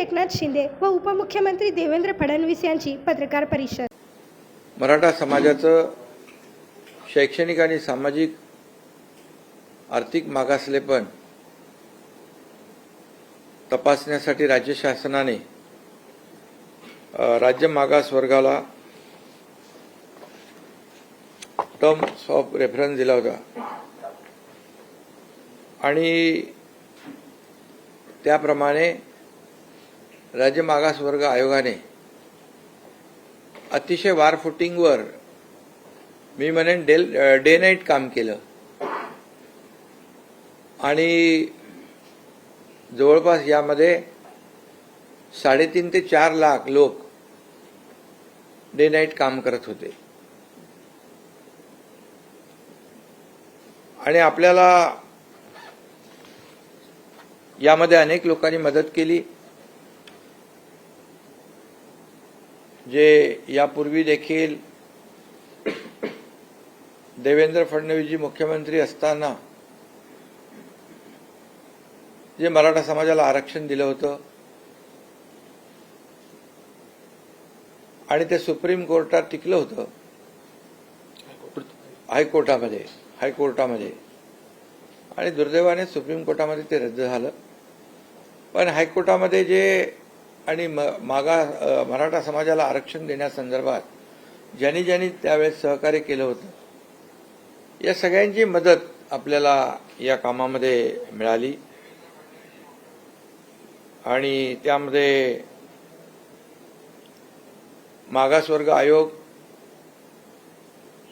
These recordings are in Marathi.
एकनाथ शिंदे व उपमुख्यमंत्री देवेंद्र फडणवीस यांची पत्रकार परिषद. मराठा समाजाचं शैक्षणिक आणि सामाजिक आर्थिक मागासलेपण तपासण्यासाठी राज्य शासनाने राज्य मागास वर्गाला टर्म्स ऑफ रेफरन्स दिला होता. आणि त्याप्रमाणे राज्य मागासवर्ग आयोगाने अतिशय वार फुटिंगवर मी म्हणेन डेल डे नाईट काम केलं. आणि जवळपास यामध्ये साडेतीन ते चार लाख लोक डे नाईट काम करत होते. आणि आपल्याला यामध्ये अनेक लोकांनी मदत केली. जे यापूर्वी देखील देवेंद्र फडणवीसजी मुख्यमंत्री असताना जे मराठा समाजाला आरक्षण दिलं होतं आणि ते सुप्रीम कोर्टात टिकलं होतं. हायकोर्टामध्ये हायकोर्टामध्ये. आणि दुर्दैवाने सुप्रीम कोर्टामध्ये ते रद्द झालं. पण हायकोर्टामध्ये जे आणि म मागा मराठा समाजाला आरक्षण देण्यासंदर्भात ज्यांनी ज्यांनी त्यावेळेस सहकार्य केलं होतं या सगळ्यांची मदत आपल्याला या कामामध्ये मिळाली. आणि त्यामध्ये मागासवर्ग आयोग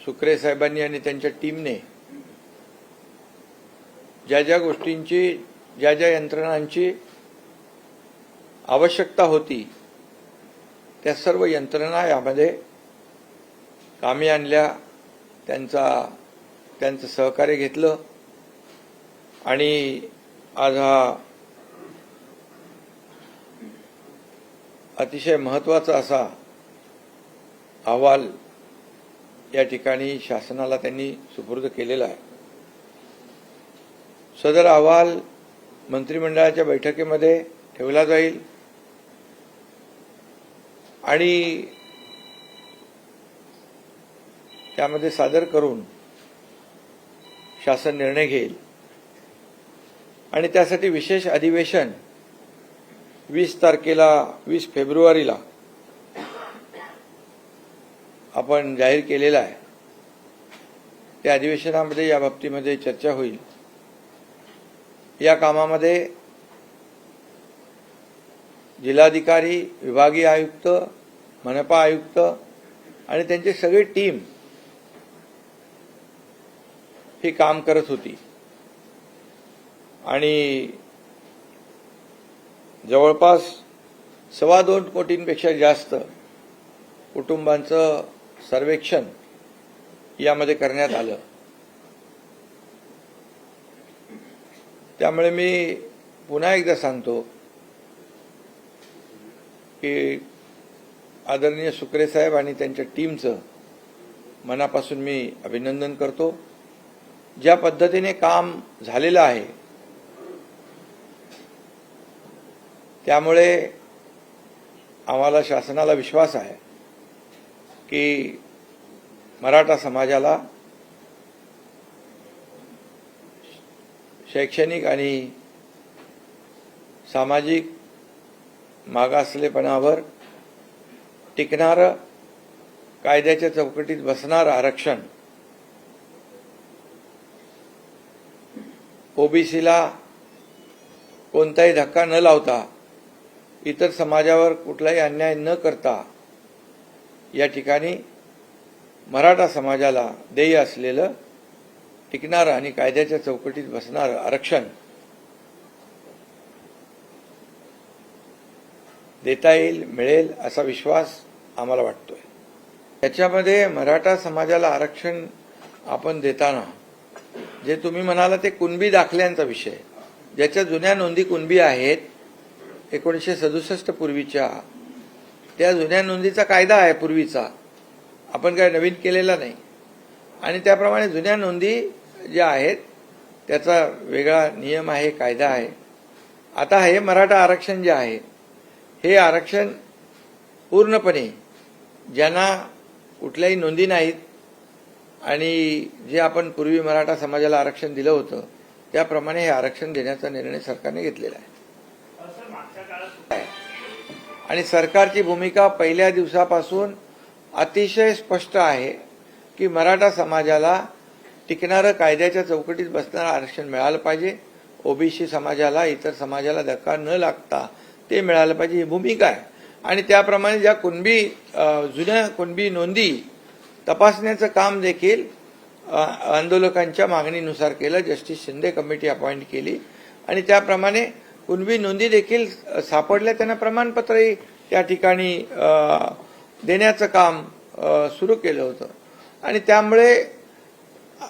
सुक्रे साहेबांनी आणि त्यांच्या टीमने ज्या ज्या गोष्टींची ज्या ज्या यंत्रणांची आवश्यकता होती. त्या सर्व यंत्रणा यामध्ये कामी आणल्या त्यांचा त्यांचं सहकार्य घेतलं आणि आज हा अतिशय महत्त्वाचा असा अहवाल या ठिकाणी शासनाला त्यांनी सुपूर्द केलेला आहे. सदर अहवाल मंत्रिमंडळाच्या बैठकीमध्ये ठेवला जाईल. आणि त्यामध्ये सादर करून शासन निर्णय घेईल. आणि त्यासाठी विशेष अधिवेशन वीस तारखेला वीस फेब्रुवारीला आपण जाहीर केलेला आहे. त्या अधिवेशनामध्ये या बाबतीमध्ये चर्चा होईल. या कामामध्ये जिल्हाधिकारी विभागीय आयुक्त मनपा आयुक्त आणि त्यांची सगळी टीम ही काम करत होती. आणि जवळपास सव्वा दोन कोटींपेक्षा जास्त कुटुंबांचं सर्वेक्षण यामध्ये करण्यात आलं. त्यामुळे मी पुन्हा एकदा सांगतो की आदरणीय सुकरे साहेब आणि त्यांच्या टीमचं मनापासून मी अभिनंदन करतो. ज्या पद्धतीने काम झालेलं आहे त्यामुळे आम्हाला शासनाला विश्वास आहे की मराठा समाजाला शैक्षणिक आणि सामाजिक मागासलेपणावर टिकणारं कायद्याच्या चौकटीत बसणारं आरक्षण ओबीसीला कोणताही धक्का न लावता इतर समाजावर कुठलाही अन्याय न करता या ठिकाणी मराठा समाजाला देय असलेलं टिकणारं आणि कायद्याच्या चौकटीत बसणारं आरक्षण देता येईल मिळेल असा विश्वास आम्हाला वाटतोय. त्याच्यामध्ये मराठा समाजाला आरक्षण आपण देताना जे तुम्ही म्हणाला ते कुणबी दाखल्यांचा विषय. ज्याच्या जुन्या नोंदी कुणबी आहेत एकोणीसशे सदुसष्ट पूर्वीच्या त्या जुन्या नोंदीचा कायदा आहे पूर्वीचा. आपण काय नवीन केलेला नाही. आणि त्याप्रमाणे जुन्या नोंदी ज्या आहेत त्याचा वेगळा नियम आहे कायदा आहे. आता हे मराठा आरक्षण जे आहे हे आरक्षण पूर्णपणे ज्यांना कुठल्याही नोंदी नाहीत आणि जे आपण पूर्वी मराठा समाजाला आरक्षण दिलं होतं त्याप्रमाणे हे आरक्षण देण्याचा निर्णय सरकारने घेतलेला आहे. आणि सरकारची भूमिका पहिल्या दिवसापासून अतिशय स्पष्ट आहे की मराठा समाजाला टिकणारं कायद्याच्या चौकटीत बसणारं आरक्षण मिळालं पाहिजे. ओबीसी समाजाला इतर समाजाला धक्का न लागता ते मिळालं पाहिजे ही भूमिका आहे. आणि त्याप्रमाणे ज्या कुणबी जुन्या कुणबी नोंदी तपासण्याचं काम देखील आंदोलकांच्या मागणीनुसार केलं. जस्टिस शिंदे कमिटी अपॉइंट केली. आणि त्याप्रमाणे कुणबी नोंदी देखील सापडल्या. त्यांना प्रमाणपत्रही त्या ठिकाणी देण्याचं काम सुरू केलं होतं. आणि त्यामुळे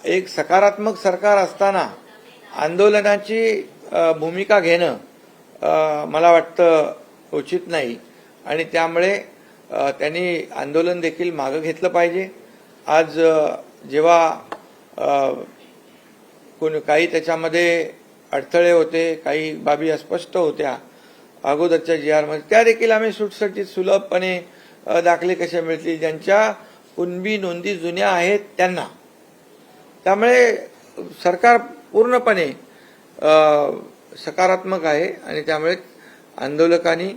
एक सकारात्मक सरकार असताना आंदोलनाची भूमिका घेणं मला वाटतं उचित नाही. आणि त्यामुळे त्यांनी आंदोलन देखील मागं घेतलं पाहिजे. आज जेव्हा कोण काही त्याच्यामध्ये अडथळे होते काही बाबी अस्पष्ट होत्या अगोदरच्या जी आरमध्ये त्या देखील आम्ही सुटसटीत सुलभपणे दाखले कसे मिळतील ज्यांच्या कुणबी नोंदी जुन्या आहेत त्यांना. त्यामुळे सरकार पूर्णपणे सकारात्मक आहे आणि त्यामुळे आंदोलकांनी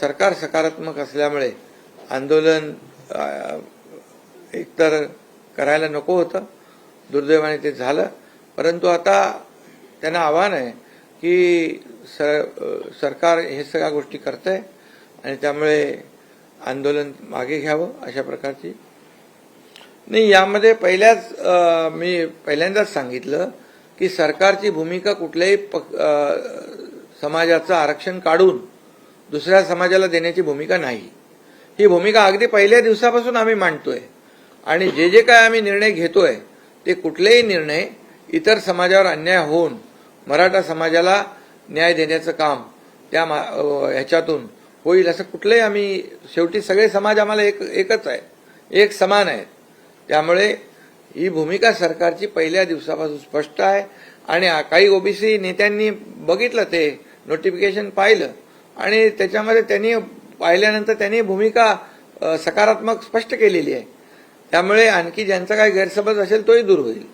सरकार सकारात्मक असल्यामुळे आंदोलन एकतर करायला नको होतं दुर्दैवाने ते झालं. परंतु आता त्यांना आव्हान आहे की सर सरकार हे सगळ्या गोष्टी करत आहे आणि त्यामुळे आंदोलन मागे घ्यावं अशा प्रकारची. नाही यामध्ये पहिल्याच मी पहिल्यांदाच सांगितलं की सरकारची भूमिका कुठल्याही पक- समाजाचं आरक्षण काढून दुसऱ्या समाजाला देण्याची भूमिका नाही. ही भूमिका अगदी पहिल्या दिवसापासून आम्ही मांडतोय. आणि जे जे काय आम्ही निर्णय घेतोय ते कुठलेही निर्णय इतर समाजावर अन्याय होऊन मराठा समाजाला न्याय देण्याचं काम त्या मा- ह्याच्यातून होईल असं कुठलंही आम्ही शेवटी सगळे समाज आम्हाला एक एकच आहे. एक समान आहेत त्यामुळे ही भूमिका सरकारची पहिल्या दिवसापासून स्पष्ट आहे. आणि काही ओबीसी नेत्यांनी बघितलं ते नोटिफिकेशन पाहिलं. आणि त्याच्यामध्ये त्यांनी पाहिल्यानंतर त्यांनी भूमिका सकारात्मक स्पष्ट केलेली आहे. त्यामुळे आणखी ज्यांचा काही गैरसमज असेल तोही दूर होईल.